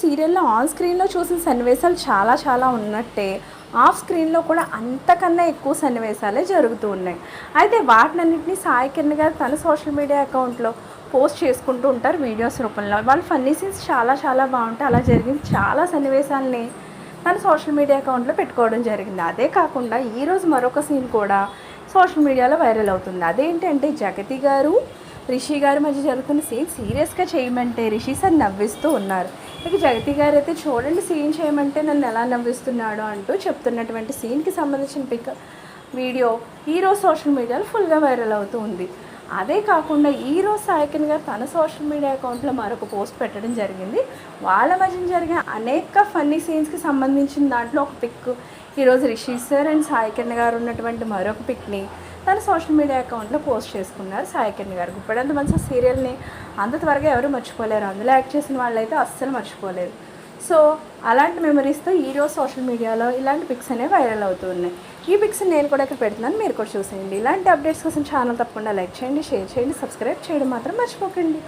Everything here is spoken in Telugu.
సీరియల్లో ఆన్ స్క్రీన్లో చూసిన సన్నివేశాలు చాలా చాలా ఉన్నట్టే. ఆఫ్ స్క్రీన్లో కూడా అంతకన్నా ఎక్కువ సన్నివేశాలే జరుగుతూ ఉన్నాయి. అయితే వాటినన్నింటినీ సాయి కిరణ్ గారు తన సోషల్ మీడియా అకౌంట్లో పోస్ట్ చేసుకుంటూ ఉంటారు వీడియోస్ రూపంలో. వాళ్ళ ఫన్నీ సీన్స్ చాలా చాలా బాగుంటాయి. అలా జరిగిన చాలా సన్నివేశాలని తన సోషల్ మీడియా అకౌంట్లో పెట్టుకోవడం జరిగింది. అదే కాకుండా ఈరోజు మరొక సీన్ కూడా సోషల్ మీడియాలో వైరల్ అవుతుంది. అదేంటంటే జగతి గారు రిషి గారి మధ్య జరుగుతున్న సీన్ సీరియస్గా చేయమంటే రిషి సార్ నవ్విస్తూ ఉన్నారు. ఇక జగతి గారు అయితే చూడండి సీన్ చేయమంటే నన్ను ఎలా నవ్విస్తున్నాడు అంటూ చెప్తున్నటువంటి సీన్కి సంబంధించిన పిక్ వీడియో ఈరోజు సోషల్ మీడియాలో ఫుల్గా వైరల్ అవుతూ ఉంది. అదే కాకుండా ఈరోజు సాయకన్ గారు తన సోషల్ మీడియా అకౌంట్లో మరొక పోస్ట్ పెట్టడం జరిగింది. వాళ్ళ మధ్య జరిగిన అనేక ఫన్నీ సీన్స్కి సంబంధించిన దాంట్లో ఒక పిక్ ఈరోజు రిషి సార్ అండ్ సాయికన్ గారు ఉన్నటువంటి మరొక పిక్ని తన సోషల్ మీడియా అకౌంట్లో పోస్ట్ చేసుకున్నారు సాయికిరణ్ గారు. ఇప్పుడంత మంచి సీరియల్ని అంత త్వరగా ఎవరు మర్చిపోలేరు. అందులో యాక్ట్ చేసిన వాళ్ళైతే అస్సలు మర్చిపోలేరు సో అలాంటి మెమరీస్తో ఈరోజు సోషల్ మీడియాలో ఇలాంటి పిక్స్ అనేవి వైరల్ అవుతున్నాయి ఈ పిక్స్ నేను కూడా ఇక్కడ పెడుతున్నాను. మీరు కూడా చూసేయండి. ఇలాంటి అప్డేట్స్ కోసం ఛానల్ తప్పకుండా లైక్ చేయండి షేర్ చేయండి సబ్స్క్రైబ్ చేయడం మాత్రం మర్చిపోకండి.